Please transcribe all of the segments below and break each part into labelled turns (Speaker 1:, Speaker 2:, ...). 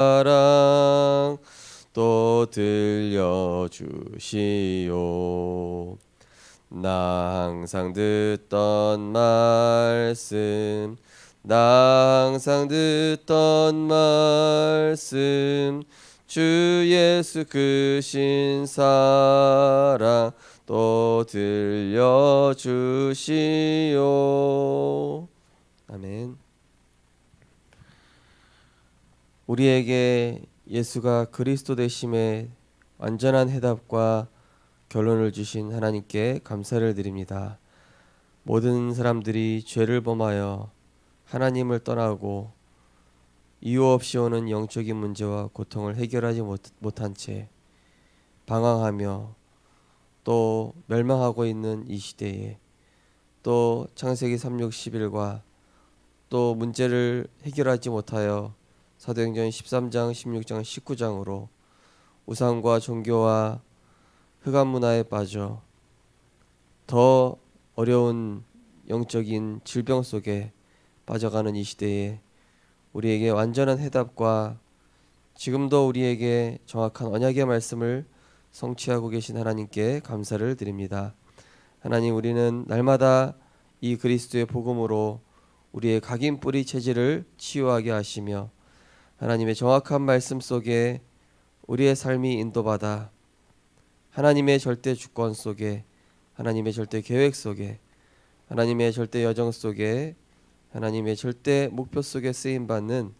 Speaker 1: 사랑 또 들려주시오. 나 항상 듣던 말씀 나 항상 듣던 말씀 주 예수 크신 사랑 또 들려주시오. 아멘 우리에게 예수가 그리스도 되심의 완전한 해답과 결론을 주신 하나님께 감사를 드립니다. 모든 사람들이 죄를 범하여 하나님을 떠나고 이유 없이 오는 영적인 문제와 고통을 해결하지 못, 못한 채 방황하며 또 멸망하고 있는 이 시대에 또 창세기 361과 또 문제를 해결하지 못하여 사도행전 13장, 16장, 19장으로 우상과 종교와 흑암 문화에 빠져 더 어려운 영적인 질병 속에 빠져가는 이 시대에 우리에게 완전한 해답과 지금도 우리에게 정확한 언약의 말씀을 성취하고 계신 하나님께 감사를 드립니다. 하나님 우리는 날마다 이 그리스도의 복음으로 우리의 각인 뿌리 체질을 치유하게 하시며 하나님의 정확한 말씀 속에 우리의 삶이 인도받아 하나님의 절대 주권 속에 하나님의 절대 계획 속에 하나님의 절대 여정 속에 하나님의 절대 목표 속에 쓰임 받는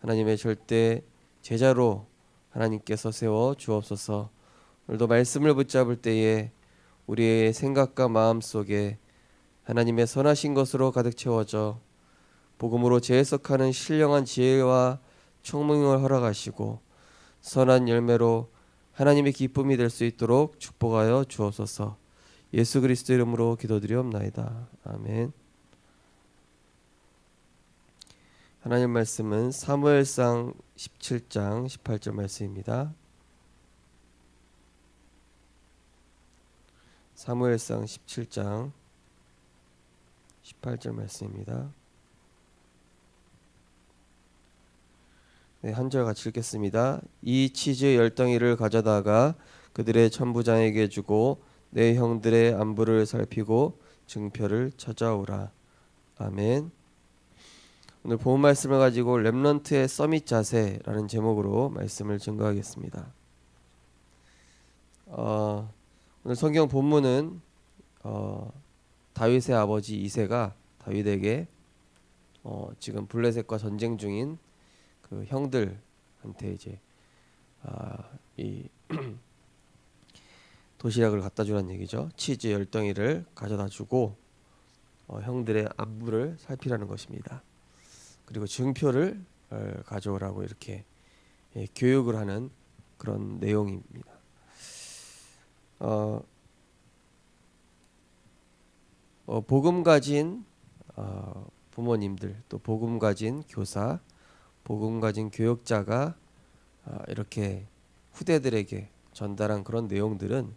Speaker 1: 하나님의 절대 제자로 하나님께서 세워 주옵소서. 오늘도 말씀을 붙잡을 때에 우리의 생각과 마음 속에 하나님의 선하신 것으로 가득 채워져 복음으로 재해석하는 신령한 지혜와 총명을 허락하시고 선한 열매로 하나님의 기쁨이 될 수 있도록 축복하여 주옵소서. 예수 그리스도 이름으로 기도드리옵나이다. 아멘. 하나님 말씀은 사무엘상 17장 18절 말씀입니다. 사무엘상 17장 18절 말씀입니다. 네, 한절 같이 읽겠습니다. 이 치즈 열덩이를 가져다가 그들의 천부장에게 주고 내 형들의 안부를 살피고 증표를 찾아오라. 아멘. 오늘 본 말씀을 가지고 렘넌트의 서밋 자세라는 제목으로 말씀을 증거하겠습니다. 어, 오늘 성경 본문은 어, 다윗의 아버지 이세가 다윗에게 어, 지금 블레셋과 전쟁 중인 그 형들한테 이제 아, 이 도시락을 갖다 주란 얘기죠. 치즈 열 덩이를 가져다 주고 어, 형들의 안부를 살피라는 것입니다. 그리고 증표를 어, 가져오라고 이렇게 예, 교육을 하는 그런 내용입니다. 어, 어, 복음 가진 어, 부모님들 또 복음 가진 교사 복음 가진 교역자가 아, 이렇게 후대들에게 전달한 그런 내용들은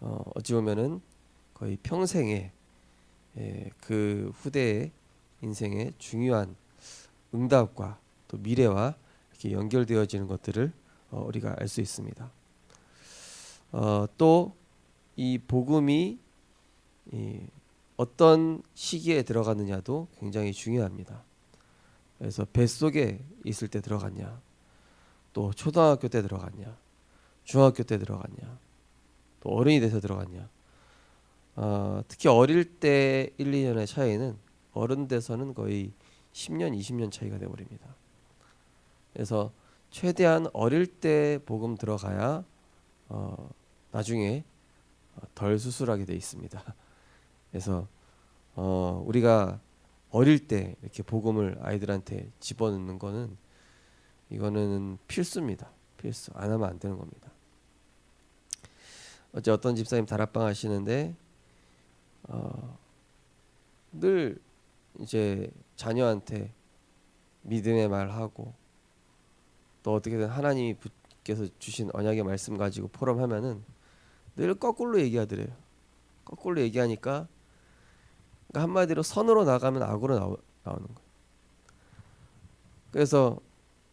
Speaker 1: 어, 어찌 보면은 거의 평생에 예, 그 후대의 인생의 중요한 응답과 또 미래와 이렇게 연결되어지는 것들을 어, 우리가 알 수 있습니다. 어, 또이 복음이 이 어떤 시기에 들어갔느냐도 굉장히 중요합니다. 그래서 뱃속에 있을 때 들어갔냐, 또 초등학교 때 들어갔냐, 중학교 때 들어갔냐, 또 어른이 돼서 들어갔냐. 어, 특히 어릴 때 1, 2년의 차이는 어른 돼서는 거의 10년, 20년 차이가 돼 버립니다. 그래서 최대한 어릴 때 복음 들어가야 어, 나중에 덜 수술하게 돼 있습니다. 그래서 어, 우리가 어릴 때 이렇게 복음을 아이들한테 집어넣는 거는 이거는 필수입니다. 필수. 안 하면 안 되는 겁니다. 어제 어떤 집사님 다락방 하시는데 어, 늘 이제 자녀한테 믿음의 말하고 또 어떻게든 하나님께서 주신 언약의 말씀 가지고 포럼하면은 늘 거꾸로 얘기하더래요. 거꾸로 얘기하니까 그러니까 한마디로 선으로 나가면 악으로 나오, 나오는 거예요. 그래서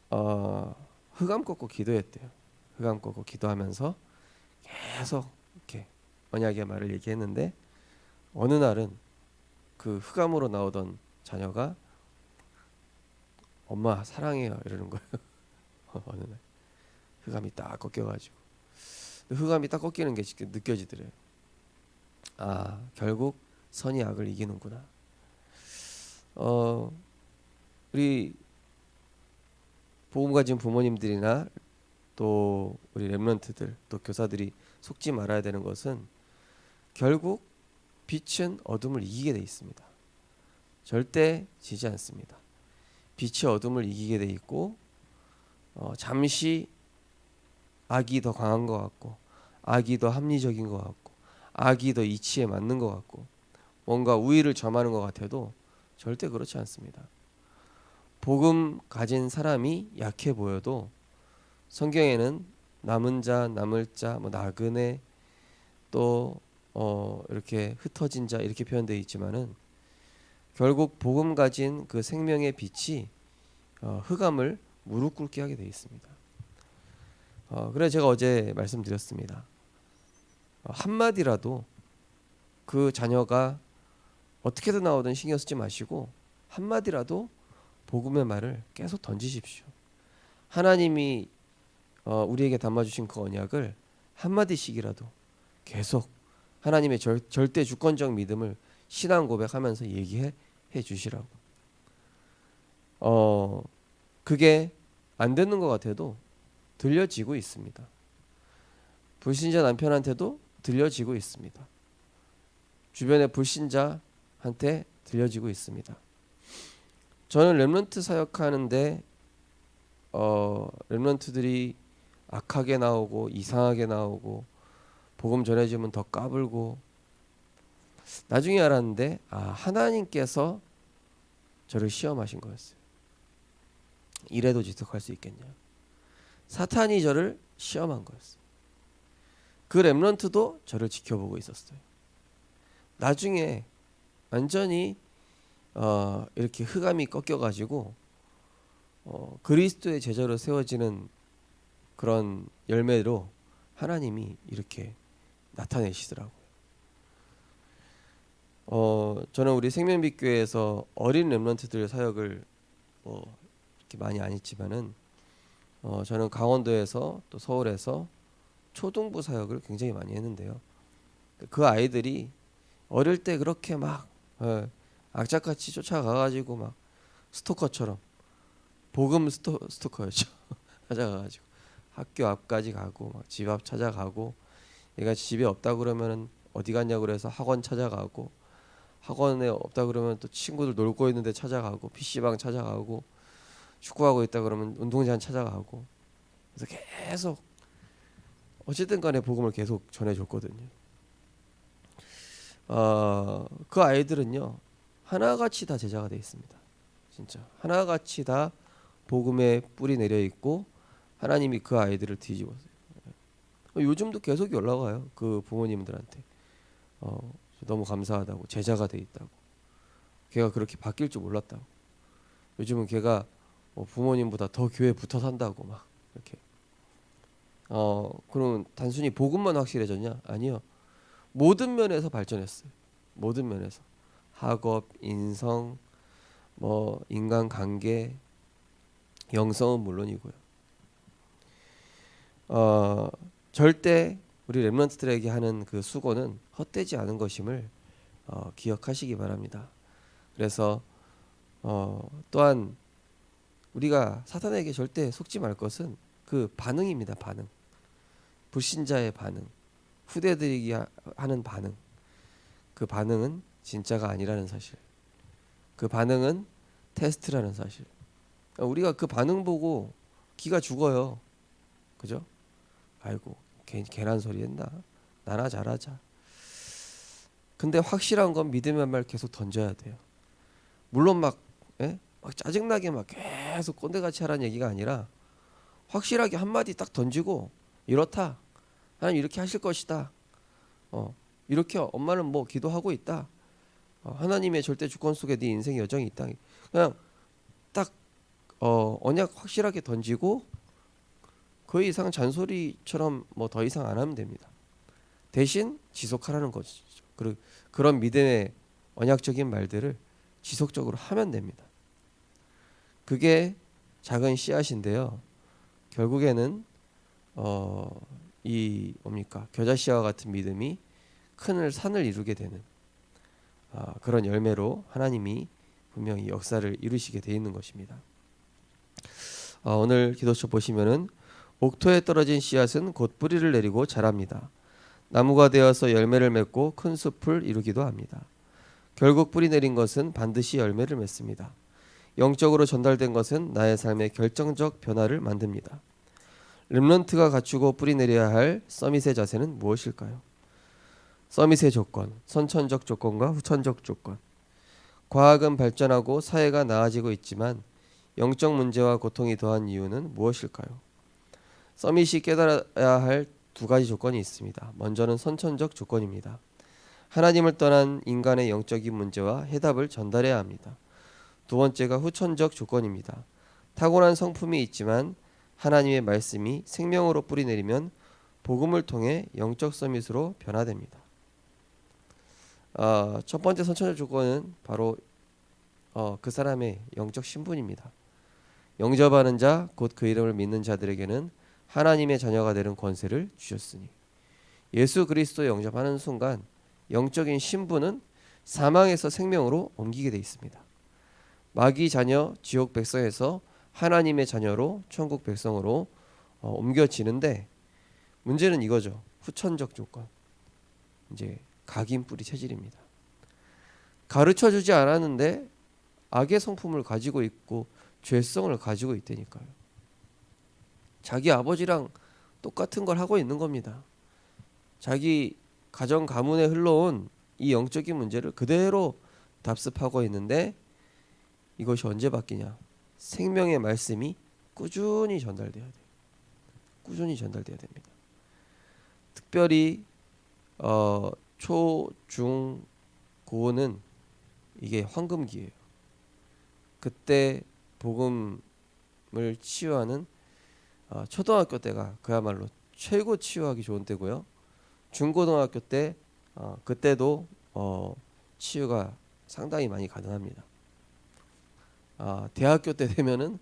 Speaker 1: 어, 흑암 꺾고 기도했대요. 흑암 꺾고 기도하면서 계속 이렇게 언약의 말을 얘기했는데 어느 날은 그 흑암으로 나오던 자녀가 엄마 사랑해요 이러는 거예요. 어느 날 흑암이 딱 꺾여가지고 흑암이 딱 꺾이는 게 느껴지더래요. 아 결국 선이 악을 이기는구나. 어 우리 복음 가진 부모님들이나 또 우리 렘런트들 또 교사들이 속지 말아야 되는 것은 결국 빛은 어둠을 이기게 돼 있습니다. 절대 지지 않습니다. 빛이 어둠을 이기게 돼 있고 어, 잠시 악이 더 강한 것 같고 악이 더 합리적인 것 같고 악이 더 이치에 맞는 것 같고 뭔가 우위를 점하는 것 같아도 절대 그렇지 않습니다. 복음 가진 사람이 약해 보여도 성경에는 남은 자, 남을 자, 뭐 나그네 또 어, 이렇게 흩어진 자 이렇게 표현되어 있지만은 결국 복음 가진 그 생명의 빛이 어, 흑암을 무릎 꿇게 하게 되어 있습니다. 어, 그래 제가 어제 말씀드렸습니다. 어, 한 마디라도 그 자녀가 어떻게든 나오든 신경 쓰지 마시고 한 마디라도 복음의 말을 계속 던지십시오. 하나님이 어, 우리에게 담아주신 그 언약을 한 마디씩이라도 계속 하나님의 절, 절대 주권적 믿음을 신앙 고백하면서 얘기해 해 주시라고. 어 그게 안 되는 것 같아도 들려지고 있습니다. 불신자 남편한테도 들려지고 있습니다. 주변의 불신자 한테 들려지고 있습니다. 저는 렘런트 사역하는데 어 렘런트들이 악하게 나오고 이상하게 나오고 복음 전해지면 더 까불고 나중에 알았는데 아 하나님께서 저를 시험하신 거였어요. 이래도 지속할 수 있겠냐? 사탄이 저를 시험한 거였어요. 그 렘런트도 저를 지켜보고 있었어요. 나중에 완전히 어, 이렇게 흑암이 꺾여가지고 어, 그리스도의 제자로 세워지는 그런 열매로 하나님이 이렇게 나타내시더라고요. 어, 저는 우리 생명빛교회에서 어린 렘런트들 사역을 뭐 이렇게 많이 안 했지만은 어, 저는 강원도에서 또 서울에서 초등부 사역을 굉장히 많이 했는데요. 그 아이들이 어릴 때 그렇게 막 어, 악착같이 쫓아가가지고 막 스토커처럼. 복음 스토, 스토커였죠. 찾아가가지고. 학교 앞까지 가고 막 집 앞 찾아가고. 얘가 집에 없다 그러면은 어디 갔냐 그래서 학원 찾아가고. 학원에 없다 그러면 또 친구들 놀고 있는데 찾아가고. PC방 찾아가고. 축구하고 있다 그러면 운동장 찾아가고. 그래서 계속 어쨌든 간에 복음을 계속 전해줬거든요. 어, 그 아이들은요 하나같이 다 제자가 돼 있습니다. 진짜 하나같이 다 복음의 뿌리 내려 있고 하나님이 그 아이들을 뒤집었어요. 요즘도 계속 연락 와요. 그 부모님들한테 어, 너무 감사하다고 제자가 돼 있다고. 걔가 그렇게 바뀔 줄 몰랐다고. 요즘은 걔가 뭐 부모님보다 더 교회 붙어 산다고 막 이렇게. 어 그러면 단순히 복음만 확실해졌냐? 아니요. 모든 면에서 발전했어요. 모든 면에서 학업, 인성, 뭐 인간 관계, 영성은 물론이고요. 어 절대 우리 렘런트들에게 하는 그 수고는 헛되지 않은 것임을 어, 기억하시기 바랍니다. 그래서 어, 또한 우리가 사탄에게 절대 속지 말 것은 그 반응입니다. 반응. 불신자의 반응. 후대들이 하는 반응. 그 반응은 진짜가 아니라는 사실. 그 반응은 테스트라는 사실. 우리가 그 반응 보고 기가 죽어요. 그죠? 아이고 괜 괜한 소리 했나? 나나 잘하자. 근데 확실한 건 믿음의 말 계속 던져야 돼요. 물론 막, 예? 막 짜증나게 막 계속 꼰대같이 하라는 얘기가 아니라 확실하게 한마디 딱 던지고 이렇다. 하나님 이렇게 하실 것이다. 어, 이렇게 엄마는 뭐 기도하고 있다. 어, 하나님의 절대 주권 속에 네 인생 여정이 있다. 그냥 딱 어, 언약 확실하게 던지고 그 이상 잔소리처럼 뭐 더 이상 안 하면 됩니다. 대신 지속하라는 거죠. 그리고 그런 믿음의 언약적인 말들을 지속적으로 하면 됩니다. 그게 작은 씨앗인데요. 결국에는 어, 이 뭡니까 겨자 씨와 같은 믿음이 큰 산을 이루게 되는 아, 그런 열매로 하나님이 분명히 역사를 이루시게 돼 있는 것입니다. 어, 오늘 기도처 보시면은 옥토에 떨어진 씨앗은 곧 뿌리를 내리고 자랍니다. 나무가 되어서 열매를 맺고 큰 숲을 이루기도 합니다. 결국 뿌리 내린 것은 반드시 열매를 맺습니다. 영적으로 전달된 것은 나의 삶의 결정적 변화를 만듭니다. 렘런트가 갖추고 뿌리 내려야 할 서밋의 자세는 무엇일까요? 서밋의 조건, 선천적 조건과 후천적 조건. 과학은 발전하고 사회가 나아지고 있지만 영적 문제와 고통이 더한 이유는 무엇일까요? 서밋이 깨달아야 할 두 가지 조건이 있습니다. 먼저는 선천적 조건입니다. 하나님을 떠난 인간의 영적인 문제와 해답을 전달해야 합니다. 두 번째가 후천적 조건입니다. 타고난 성품이 있지만 하나님의 말씀이 생명으로 뿌리내리면 복음을 통해 영적 서밋으로 변화됩니다. 어, 첫 번째 선천적 조건은 바로 어, 그 사람의 영적 신분입니다. 영접하는 자, 곧 그 이름을 믿는 자들에게는 하나님의 자녀가 되는 권세를 주셨으니 예수 그리스도 영접하는 순간 영적인 신분은 사망에서 생명으로 옮기게 돼 있습니다. 마귀 자녀 지옥 백성에서 하나님의 자녀로 천국 백성으로 어, 옮겨지는데 문제는 이거죠. 후천적 조건. 이제 각인 뿌리 체질입니다. 가르쳐 주지 않았는데 악의 성품을 가지고 있고 죄성을 가지고 있다니까요. 자기 아버지랑 똑같은 걸 하고 있는 겁니다. 자기 가정 가문에 흘러온 이 영적인 문제를 그대로 답습하고 있는데 이것이 언제 바뀌냐? 생명의 말씀이 꾸준히 전달돼야 돼요. 꾸준히 전달돼야 됩니다. 특별히 어, 초, 중, 고는 이게 황금기예요. 그때 복음을 치유하는 어, 초등학교 때가 그야말로 최고 치유하기 좋은 때고요. 중고등학교 때 어, 그때도 어, 치유가 상당히 많이 가능합니다. 아, 대학교 때 되면은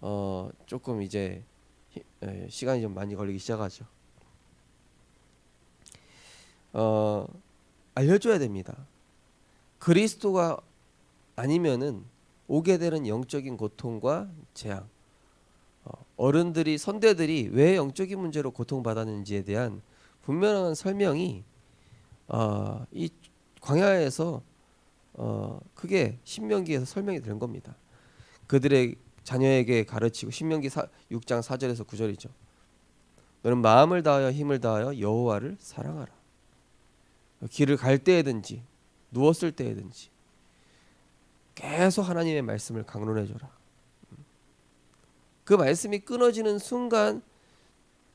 Speaker 1: 어, 조금 이제 히, 에, 시간이 좀 많이 걸리기 시작하죠. 어, 알려줘야 됩니다. 그리스도가 아니면은 오게 되는 영적인 고통과 재앙, 어, 어른들이 선대들이 왜 영적인 문제로 고통받았는지에 대한 분명한 설명이 어, 이 광야에서 어, 크게 신명기에서 설명이 된 겁니다. 그들의 자녀에게 가르치고 신명기 6장 4절에서 9절이죠. 너는 마음을 다하여 힘을 다하여 여호와를 사랑하라. 길을 갈 때에든지 누웠을 때에든지 계속 하나님의 말씀을 강론해 줘라. 그 말씀이 끊어지는 순간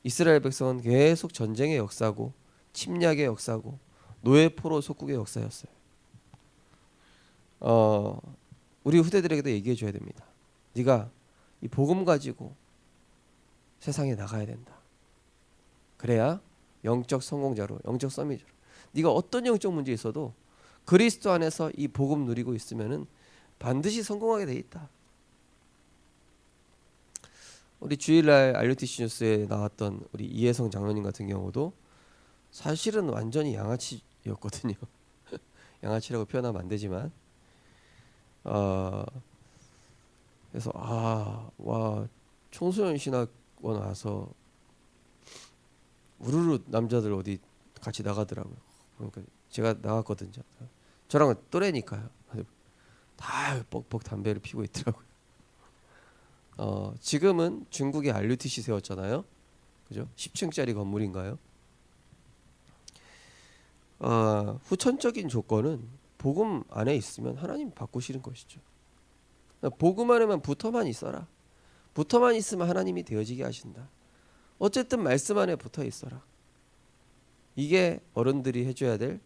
Speaker 1: 이스라엘 백성은 계속 전쟁의 역사고 침략의 역사고 노예 포로 속국의 역사였어요. 어, 우리 후대들에게도 얘기해 줘야 됩니다. 네가 이 복음 가지고 세상에 나가야 된다. 그래야 영적 성공자로, 영적 서밋으로. 네가 어떤 영적 문제 있어도 그리스도 안에서 이 복음 누리고 있으면은 반드시 성공하게 돼 있다. 우리 주일날 알류티시 뉴스에 나왔던 우리 이혜성 장로님 같은 경우도 사실은 완전히 양아치였거든요. 양아치라고 표현하면 안 되지만 어 그래서 아와 청소년 신학원 와서 우르르 남자들 어디 같이 나가더라고요. 그러니까 제가 나갔거든요. 저랑 또래니까요. 다 뻑뻑 담배를 피고 있더라고요. 어, 지금은 중국에 RUTC 세웠잖아요. 그죠? 10층짜리 건물인가요? 어, 후천적인 조건은 복음 안에 있으면 하나님 바꾸시는 것이죠. 복음 안에만 붙어만 있어라. 붙어만 있으면 하나님이 되어지게 하신다. 어쨌든 말씀 안에 붙어 있어라. 이게 어른들이 해줘야 될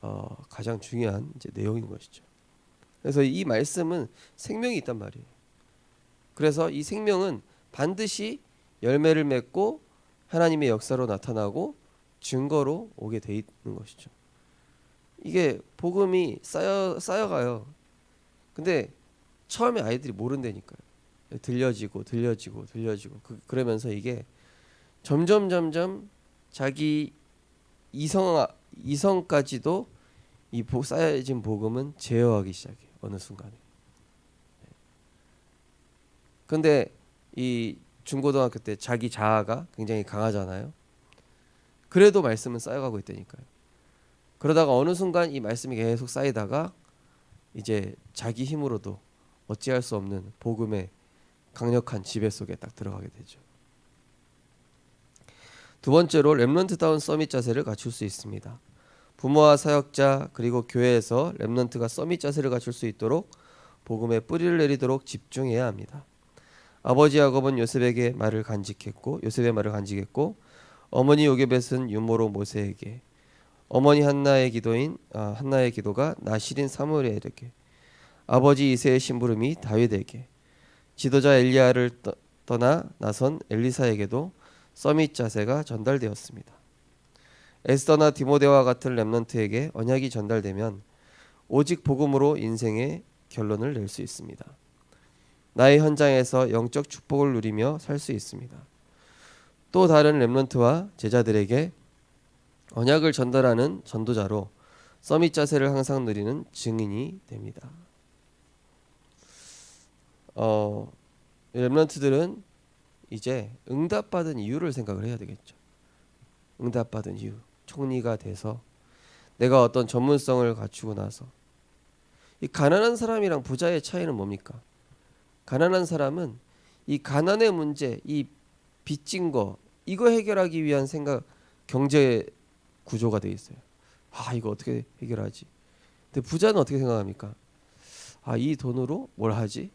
Speaker 1: 어, 가장 중요한 이제 내용인 것이죠. 그래서 이 말씀은 생명이 있단 말이에요. 그래서 이 생명은 반드시 열매를 맺고 하나님의 역사로 나타나고 증거로 오게 돼 있는 것이죠. 이게 복음이 쌓여 쌓여가요. 근데 처음에 아이들이 모른다니까요. 들려지고 들려지고 들려지고 그, 그러면서 이게 점점 점점 자기 이성 이성까지도 이 보- 쌓여진 복음은 제어하기 시작해요. 어느 순간에. 근데 이 중고등학교 때 자기 자아가 굉장히 강하잖아요. 그래도 말씀은 쌓여가고 있다니까요. 그러다가 어느 순간 이 말씀이 계속 쌓이다가 이제 자기 힘으로도 어찌할 수 없는 복음의 강력한 지배 속에 딱 들어가게 되죠. 두 번째로 렘넌트다운 서밋 자세를 갖출 수 있습니다. 부모와 사역자 그리고 교회에서 렘넌트가 서밋 자세를 갖출 수 있도록 복음에 뿌리를 내리도록 집중해야 합니다. 아버지 야곱은 요셉에게 말을 간직했고 요셉의 말을 간직했고 어머니 요게벳은 유모로 모세에게 어머니 한나의 기도인 아, 한나의 기도가 나실인 사무엘에게 아버지 이세의 심부름이 다윗에게 지도자 엘리야를 떠, 떠나 나선 엘리사에게도 서밋 자세가 전달되었습니다. 에스더나 디모데와 같은 렘넌트에게 언약이 전달되면 오직 복음으로 인생의 결론을 낼 수 있습니다. 나의 현장에서 영적 축복을 누리며 살 수 있습니다. 또 다른 렘넌트와 제자들에게 언약을 전달하는 전도자로 서밋 자세를 항상 누리는 증인이 됩니다. 어, 렘넌트들은 이제 응답받은 이유를 생각을 해야 되겠죠. 응답받은 이유. 총리가 돼서 내가 어떤 전문성을 갖추고 나서 이 가난한 사람이랑 부자의 차이는 뭡니까? 가난한 사람은 이 가난의 문제, 이 빚진 거 이거 해결하기 위한 생각 경제 구조가 돼 있어요. 아 이거 어떻게 해결하지? 근데 부자는 어떻게 생각합니까? 아 이 돈으로 뭘 하지?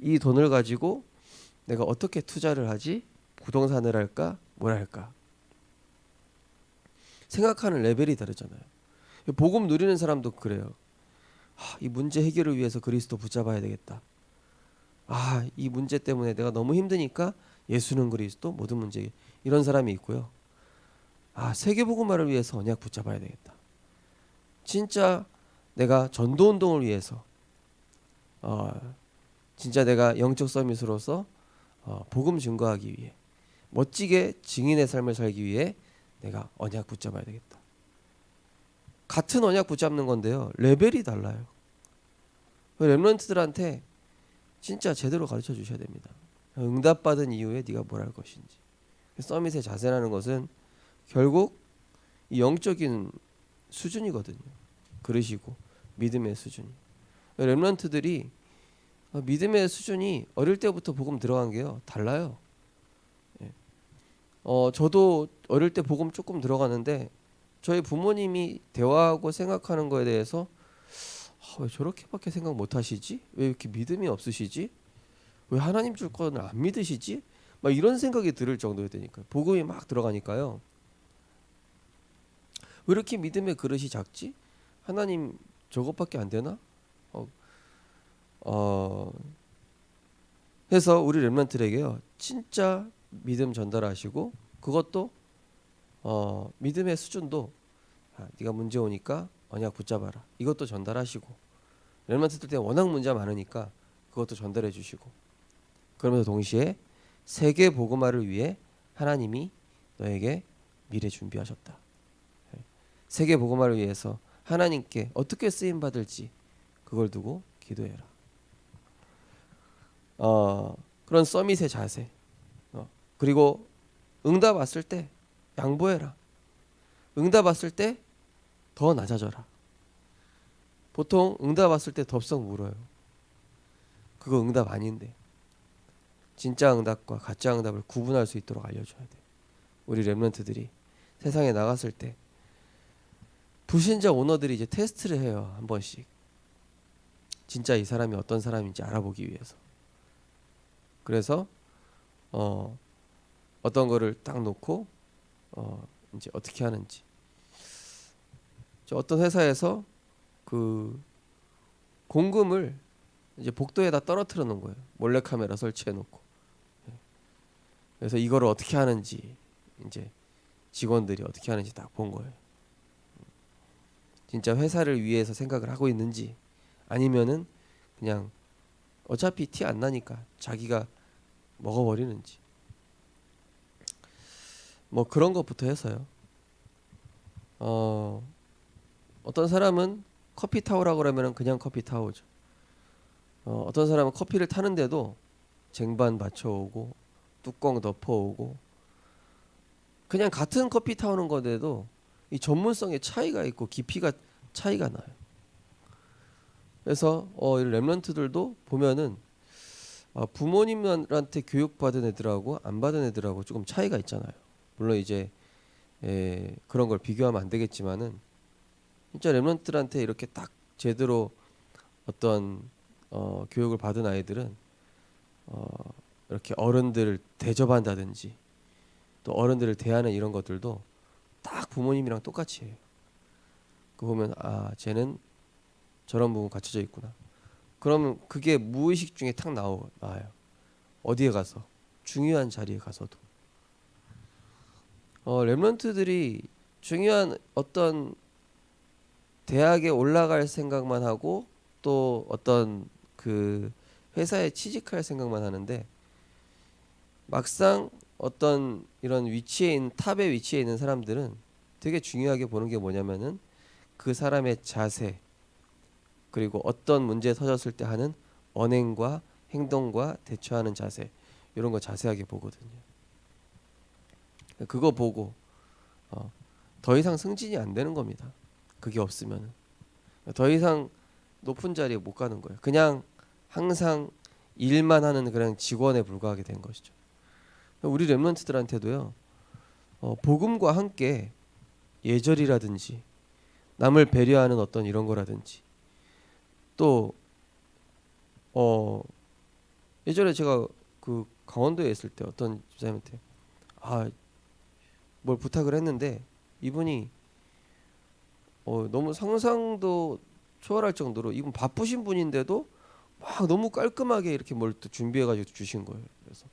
Speaker 1: 이 돈을 가지고 내가 어떻게 투자를 하지? 부동산을 할까? 뭘 할까? 생각하는 레벨이 다르잖아요. 복음 누리는 사람도 그래요. 아, 이 문제 해결을 위해서 그리스도 붙잡아야 되겠다. 아, 이 문제 때문에 내가 너무 힘드니까 예수는 그리스도 모든 문제 이런 사람이 있고요. 아, 세계 복음화를 위해서 언약 붙잡아야 되겠다. 진짜 내가 전도 운동을 위해서 어, 진짜 내가 영적 서밋으로서 어, 복음 증거하기 위해 멋지게 증인의 삶을 살기 위해 내가 언약 붙잡아야 되겠다. 같은 언약 붙잡는 건데요. 레벨이 달라요. 렘런트들한테 진짜 제대로 가르쳐 주셔야 됩니다. 응답받은 이후에 네가 뭘 할 것인지. 서밋의 자세라는 것은 결국 이 영적인 수준이거든요. 그러시고 믿음의 수준이. 렘런트들이 어, 믿음의 수준이 어릴 때부터 복음 들어간 게요 달라요. 예. 어 저도 어릴 때 복음 조금 들어가는데 저희 부모님이 대화하고 생각하는 거에 대해서 아, 왜 저렇게밖에 생각 못 하시지? 왜 이렇게 믿음이 없으시지? 왜 하나님 줄 거는 안 믿으시지? 막 이런 생각이 들을 정도가 되니까 복음이 막 들어가니까요. 왜 이렇게 믿음의 그릇이 작지? 하나님 저것밖에 안 되나? 어, 어 해서 우리 렘런트에게요 진짜 믿음 전달하시고 그것도 어 믿음의 수준도 아, 네가 문제 오니까 언약 붙잡아라 이것도 전달하시고 렘런트들 때 워낙 문제가 많으니까 그것도 전달해 주시고 그러면서 동시에 세계 복음화를 위해 하나님이 너에게 미래 준비하셨다 예. 세계 복음화를 위해서 하나님께 어떻게 쓰임 받을지 그걸 두고 기도해라. 어, 그런 서밋의 자세. 어, 그리고 응답 왔을 때 양보해라. 응답 왔을 때 더 낮아져라. 보통 응답 왔을 때 덥석 물어요. 그거 응답 아닌데. 진짜 응답과 가짜 응답을 구분할 수 있도록 알려줘야 돼. 우리 렘런트들이 세상에 나갔을 때 불신자 오너들이 이제 테스트를 해요 한 번씩. 진짜 이 사람이 어떤 사람인지 알아보기 위해서. 그래서 어 어떤 거를 딱 놓고 어 이제 어떻게 하는지. 저 어떤 회사에서 그 공금을 이제 복도에다 떨어뜨려 놓은 거예요. 몰래 카메라 설치해 놓고. 예. 그래서 이거를 어떻게 하는지 이제 직원들이 어떻게 하는지 딱 본 거예요. 진짜 회사를 위해서 생각을 하고 있는지 아니면은 그냥 어차피 티 안 나니까 자기가 먹어버리는지 뭐 그런 것부터 해서요. 어 어떤 사람은 커피 타오라고 그러면은 그냥 커피 타오죠. 어, 어떤 사람은 커피를 타는데도 쟁반 받쳐오고 뚜껑 덮어오고 그냥 같은 커피 타오는 건데도 이 전문성의 차이가 있고 깊이가 차이가 나요. 그래서 어, 이 랩런트들도 보면은 어, 부모님한테 교육받은 애들하고 안 받은 애들하고 조금 차이가 있잖아요. 물론 이제 에, 그런 걸 비교하면 안 되겠지만은 진짜 랩런트들한테 이렇게 딱 제대로 어떤 어, 교육을 받은 아이들은 어, 이렇게 어른들을 대접한다든지 또 어른들을 대하는 이런 것들도 딱 부모님이랑 똑같이 해요. 그 보면 아 쟤는 저런 부분 갖춰져 있구나. 그러면 그게 무의식 중에 탁 나와요. 어디에 가서 중요한 자리에 가서도 어, 랩런트들이 중요한 어떤 대학에 올라갈 생각만 하고 또 어떤 그 회사에 취직할 생각만 하는데 막상 어떤 이런 위치에 있는 탑의 위치에 있는 사람들은 되게 중요하게 보는 게 뭐냐면은 그 사람의 자세 그리고 어떤 문제에 터졌을 때 하는 언행과 행동과 대처하는 자세 이런 거 자세하게 보거든요. 그거 보고 어, 더 이상 승진이 안 되는 겁니다. 그게 없으면 더 이상 높은 자리에 못 가는 거예요. 그냥 항상 일만 하는 그런 직원에 불과하게 된 것이죠. 우리 랩런트들한테도요. 어, 복음과 함께 예절이라든지 남을 배려하는 어떤 이런 거라든지 또 어, 예전에 제가 그 강원도에 있을 때 어떤 집사님한테 아 뭘 부탁을 했는데 이분이 어, 너무 상상도 초월할 정도로 이분 바쁘신 분인데도 막 너무 깔끔하게 이렇게 뭘 또 준비해 가지고 주신 거예요. 그래서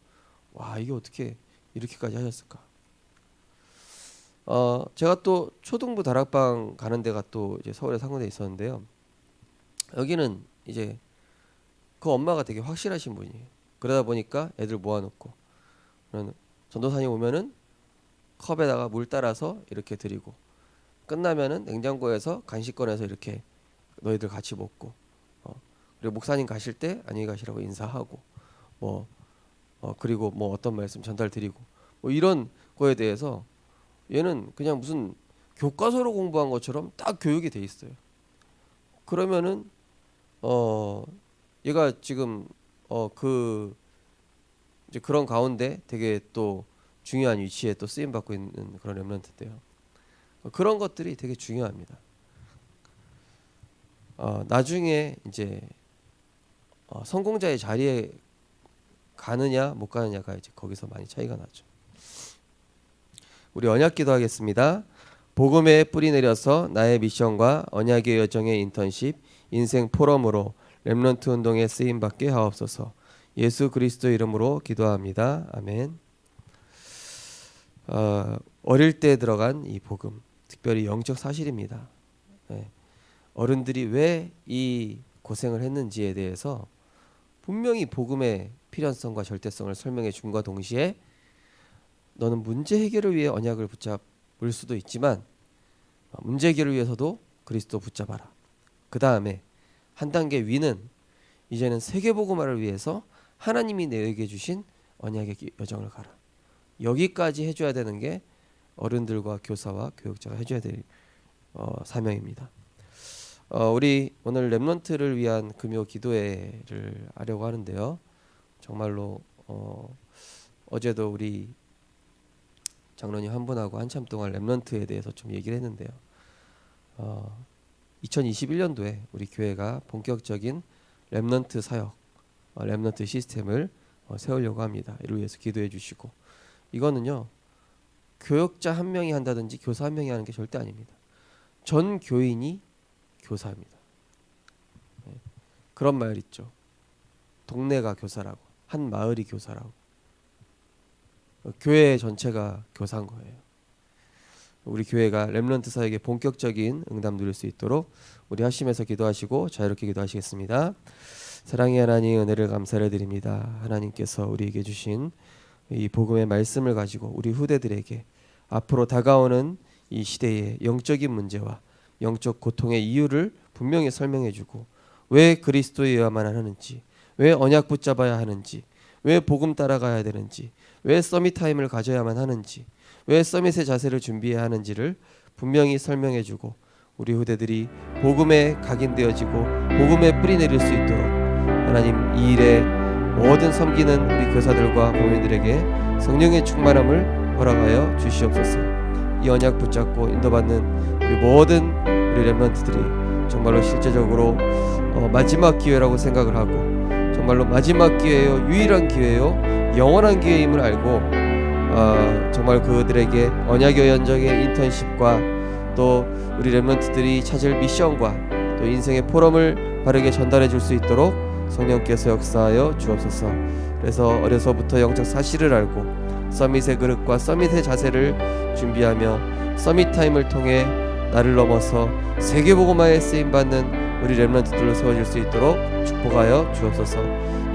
Speaker 1: 와 이게 어떻게 이렇게까지 하셨을까? 어 제가 또 초등부 다락방 가는 데가 또 이제 서울에 상근에 있었는데요. 여기는 이제 그 엄마가 되게 확실하신 분이에요. 그러다 보니까 애들 모아놓고 그러면 전도사님 오면은 컵에다가 물 따라서 이렇게 드리고 끝나면은 냉장고에서 간식 꺼내서 이렇게 너희들 같이 먹고 어, 그리고 목사님 가실 때 안녕히 가시라고 인사하고 뭐 어, 그리고 뭐 어떤 말씀 전달 드리고 뭐 이런 거에 대해서 얘는 그냥 무슨 교과서로 공부한 것처럼 딱 교육이 돼 있어요. 그러면은 어 얘가 지금 어 그 이제 그런 가운데 되게 또 중요한 위치에 또 쓰임 받고 있는 그런 렘런트인데요. 어, 그런 것들이 되게 중요합니다. 어, 나중에 이제 어, 성공자의 자리에 가느냐 못 가느냐가 이제 거기서 많이 차이가 나죠. 우리 언약 기도하겠습니다. 복음에 뿌리 내려서 나의 미션과 언약의 여정의 인턴십 인생 포럼으로 렘넌트 운동에 쓰임 받게 하옵소서. 예수 그리스도 이름으로 기도합니다. 아멘. 어, 어릴 때 들어간 이 복음, 특별히 영적 사실입니다. 네. 어른들이 왜 이 고생을 했는지에 대해서 분명히 복음의 필연성과 절대성을 설명해 줌과 동시에 너는 문제 해결을 위해 언약을 붙잡을 수도 있지만 어, 문제 해결을 위해서도 그리스도 붙잡아라. 그 다음에 한 단계 위는 이제는 세계 복음화를 위해서 하나님이 내게 주신 언약의 여정을 가라. 여기까지 해줘야 되는 게 어른들과 교사와 교육자가 해줘야 될 어, 사명입니다. 어, 우리 오늘 렘런트를 위한 금요 기도회를 하려고 하는데요. 정말로 어, 어제도 우리 장로님 한 분하고 한참 동안 렘런트에 대해서 좀 얘기를 했는데요. 어, 2021년도에 우리 교회가 본격적인 렘넌트 사역, 어, 렘넌트 시스템을 어, 세우려고 합니다. 이를 위해서 기도해 주시고 이거는요 교역자 한 명이 한다든지 교사 한 명이 하는 게 절대 아닙니다. 전 교인이 교사입니다. 네. 그런 말 있죠. 동네가 교사라고 한 마을이 교사라고 어, 교회 전체가 교사인 거예요. 우리 교회가 렘넌트 사역에 본격적인 응답 누릴 수 있도록 우리 하심에서 기도하시고 자유롭게 기도하시겠습니다. 사랑의 하나님 은혜를 감사를 드립니다. 하나님께서 우리에게 주신 이 복음의 말씀을 가지고 우리 후대들에게 앞으로 다가오는 이 시대의 영적인 문제와 영적 고통의 이유를 분명히 설명해 주고 왜 그리스도여야만 하는지 왜 언약 붙잡아야 하는지 왜 복음 따라가야 되는지 왜 서밋 타임을 가져야만 하는지 왜 서밋의 자세를 준비해야 하는지를 분명히 설명해 주고 우리 후대들이 복음에 각인되어지고 복음에 뿌리 내릴 수 있도록 하나님 이 일에 모든 섬기는 우리 교사들과 보민들에게 성령의 충만함을 허락하여 주시옵소서. 이 언약 붙잡고 인도받는 우리 모든 우리 렘넌트들이 정말로 실제적으로 어, 마지막 기회라고 생각을 하고 정말로 마지막 기회요 유일한 기회요 영원한 기회임을 알고 어, 정말 그들에게 언약의 연정의 인턴십과 또 우리 렘넌트들이 찾을 미션과 또 인생의 포럼을 바르게 전달해 줄 수 있도록 성령께서 역사하여 주옵소서. 그래서 어려서부터 영적 사실을 알고 서밋의 그릇과 서밋의 자세를 준비하며 서밋 타임을 통해 나를 넘어서 세계 복음화에 쓰임 받는 우리 렘넌트들로 세워질 수 있도록 축복하여 주옵소서.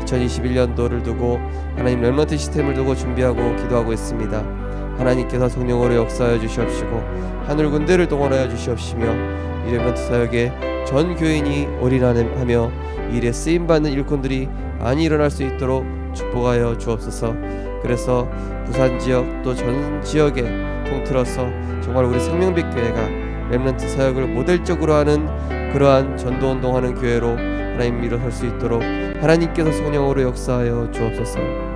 Speaker 1: 2021년도를 두고 하나님 렘넌트 시스템을 두고 준비하고 기도하고 있습니다. 하나님께서 성령으로 역사하여 주시옵시고 하늘 군대를 동원하여 주시옵시며 이 렘넌트 사역에 전 교인이 올인하며 일에 쓰임 받는 일꾼들이 많이 일어날 수 있도록 축복하여 주옵소서. 그래서 부산 지역 또 전 지역에 통틀어서 정말 우리 생명빛 교회가 렘넌트 사역을 모델적으로 하는 그러한 전도 운동하는 교회로 하나님 일어설 수 있도록 하나님께서 성령으로 역사하여 주옵소서.